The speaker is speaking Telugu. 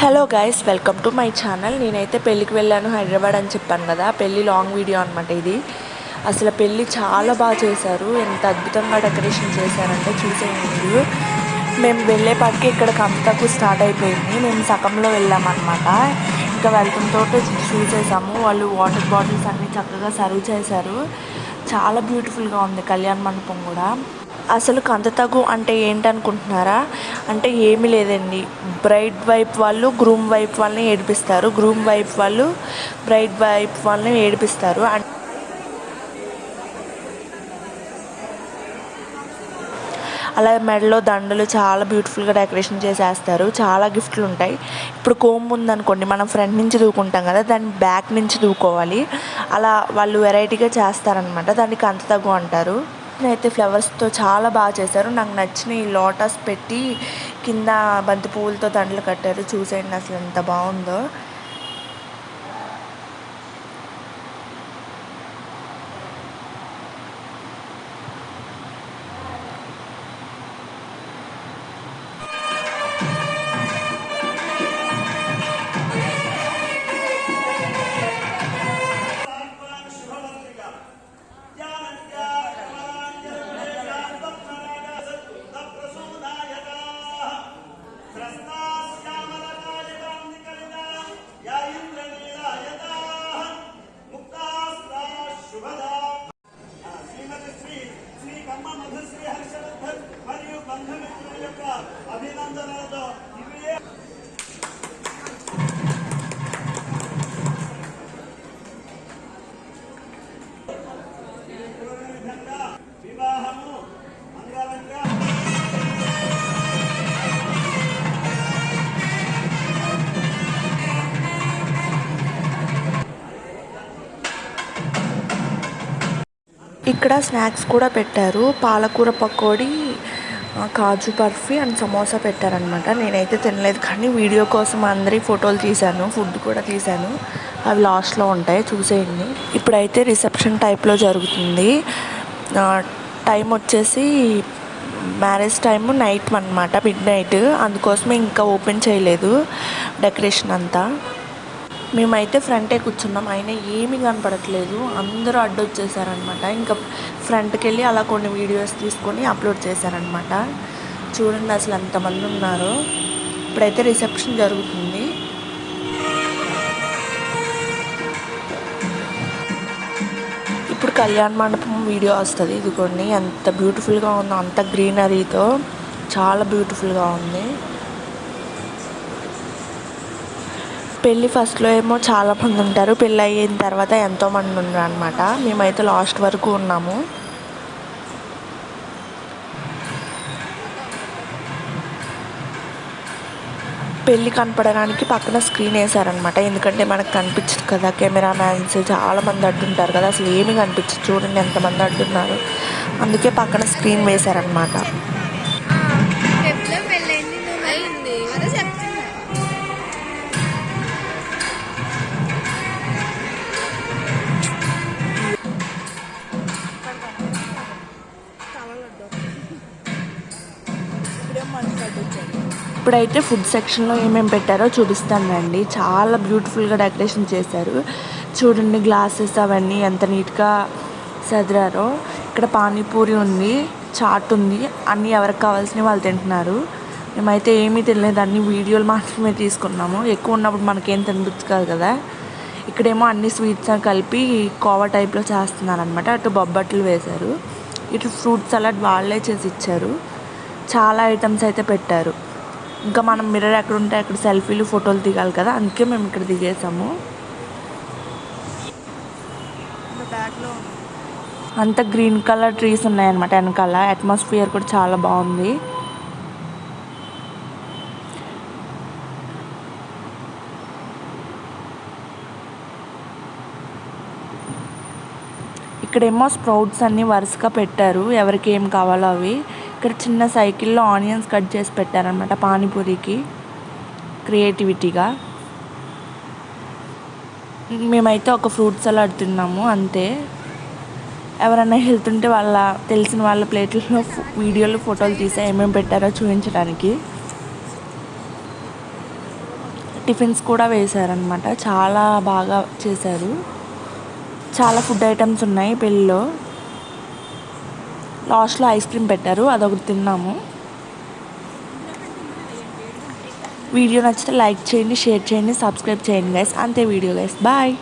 Hello guys welcome to my channel. నేనైతే పెళ్ళికి వెళ్ళాను హైదరాబాద్ అని చెప్పాను కదా పెళ్ళి లాంగ్ వీడియో అనమాట ఇది. అసలు పెళ్ళి చాలా బాగా చేశారు. ఎంత అద్భుతంగా డెకరేషన్ చేశారంటే చూసేయండి మీరు. మేము వెళ్ళేపాటికి ఇక్కడ కంతకు స్టార్ట్ అయిపోయింది. మేము సగంలో వెళ్ళామన్నమాట. ఇంకా వెళ్తుంతో చూసేసాము. వాళ్ళు వాటర్ బాటిల్స్ అన్నీ చక్కగా సర్వ్ చేశారు. చాలా బ్యూటిఫుల్గా ఉంది కళ్యాణ మండపం కూడా. అసలు కందతగు అంటే ఏంటనుకుంటున్నారా? అంటే ఏమీ లేదండి. బ్రైడ్ వైప్ వాళ్ళు గ్రూమ్ వైప్ వాళ్ళని ఏడిపిస్తారు. గ్రూమ్ వైప్ వాళ్ళు బ్రైడ్ వైప్ వాళ్ళని ఏడిపిస్తారు. అలా మెడలో దండలు చాలా బ్యూటిఫుల్గా డెకరేషన్ చేసేస్తారు. చాలా గిఫ్ట్లు ఉంటాయి. ఇప్పుడు కోంబు ఉందనుకోండి మనం ఫ్రంట్ నుంచి దూకుంటాం కదా దాన్ని బ్యాక్ నుంచి దూకోవాలి. అలా వాళ్ళు వెరైటీగా చేస్తారనమాట. దానికి అంత తగ్గు అంటారు. అయితే ఫ్లవర్స్తో చాలా బాగా చేశారు. నాకు నచ్చిన ఈ లోటస్ పెట్టి కింద బంతి పువ్వులతో దండలు కట్టారు. చూసేయండి అసలు ఎంత బాగుందో. ఇక్కడ స్నాక్స్ కూడా పెట్టారు. పాలకూర పకోడీ కాజు బర్ఫీ అండ్ సమోసా పెట్టారనమాట నేనైతే తినలేదు కానీ వీడియో కోసం అందరి ఫోటోలు తీశాను ఫుడ్ కూడా తీశాను. అవి లాస్ట్లో ఉంటాయి చూసేయండి. ఇప్పుడైతే రిసెప్షన్ టైప్లో జరుగుతుంది. టైం వచ్చేసి మ్యారేజ్ టైము నైట్ అనమాట మిడ్ నైట్. అందుకోసమే ఇంకా ఓపెన్ చేయలేదు డెకరేషన్ అంతా. మేమైతే ఫ్రంటే కూర్చున్నాం. అయినా ఏమీ కనపడట్లేదు. అందరూ అడ్డొచ్చేసారనమాట. ఇంకా ఫ్రంట్కి వెళ్ళి అలా కొన్ని వీడియోస్ తీసుకొని అప్లోడ్ చేశారనమాట. చూడండి అసలు ఎంతమంది ఉన్నారు. ఇప్పుడైతే రిసెప్షన్ జరుగుతుంది. ఇప్పుడు కళ్యాణ మండపం వీడియో వస్తుంది. ఇదిగోండి ఎంత బ్యూటిఫుల్గా ఉందో అంత గ్రీనరీతో చాలా బ్యూటిఫుల్గా ఉంది. పెళ్ళి ఫస్ట్లో ఏమో చాలా మంది ఉంటారు. పెళ్ళి అయిన తర్వాత ఎంతోమంది ఉన్నారు అనమాట మేమైతే లాస్ట్ వరకు ఉన్నాము. పెళ్ళి కనపడడానికి పక్కన స్క్రీన్ వేసారనమాట ఎందుకంటే మనకు కనిపించదు కదా కెమెరా మ్యాన్స్ చాలామంది అడ్డుంటారు కదా అసలు ఏమీ కనిపించదు. చూడండి ఎంతమంది అడ్డున్నారు. అందుకే పక్కన స్క్రీన్ వేశారనమాట ఇప్పుడైతే ఫుడ్ సెక్షన్లో ఏమేమి పెట్టారో చూపిస్తానండి చాలా బ్యూటిఫుల్గా డెకరేషన్ చేశారు. చూడండి గ్లాసెస్ అవన్నీ ఎంత నీట్గా సదిరారో. ఇక్కడ పానీపూరి ఉంది చాట్ ఉంది అన్నీ ఎవరికి కావాల్సినవి వాళ్ళు తింటున్నారు. మేమైతే ఏమీ తినలేదు అన్ని వీడియోలు మాత్రమే తీసుకున్నాము. ఎక్కువ ఉన్నప్పుడు మనకేం తినబుద్ధి కాదు కదా. ఇక్కడేమో అన్ని స్వీట్స్ కలిపి కోవా టైప్లో చేస్తున్నారు అనమాట అటు బొబ్బట్లు వేశారు. ఇటు ఫ్రూట్ సలాడ్ వాళ్ళే చేసి ఇచ్చారు. చాలా ఐటమ్స్ అయితే పెట్టారు. ఇంకా మనం మిర్రర్ ఎక్కడ ఉంటే అక్కడ సెల్ఫీలు ఫోటోలు దిగాలి కదా అందుకే మేము ఇక్కడ దిగేసాము. అంత గ్రీన్ కలర్ ట్రీస్ ఉన్నాయన్నమాట వెనకాల. అట్మాస్ఫియర్ కూడా చాలా బాగుంది. ఇక్కడేమో స్ప్రౌట్స్ అన్నీ వరుసగా పెట్టారు. ఎవరికి ఏం కావాలో అవి. ఇక్కడ చిన్న సైకిల్లో ఆనియన్స్ కట్ చేసి పెట్టారనమాట పానీపూరికి. క్రియేటివిటీగా. మేమైతే ఒక ఫ్రూట్ సలాడ్ తిన్నాము అంతే. ఎవరైనా వెళ్తుంటే వాళ్ళ తెలిసిన వాళ్ళ ప్లేట్లలో వీడియోలు ఫోటోలు తీసి ఏమేమి పెట్టారో చూపించడానికి. టిఫిన్స్ కూడా వేశారనమాట చాలా బాగా చేశారు. చాలా ఫుడ్ ఐటమ్స్ ఉన్నాయి పెళ్ళిలో. లాస్ట్లో ఐస్ క్రీమ్ పెట్టారు అదొకటి తిన్నాము. వీడియో నచ్చితే లైక్ చేయండి షేర్ చేయండి సబ్స్క్రైబ్ చేయండి గైస్ అంతే వీడియో గైస్ బాయ్.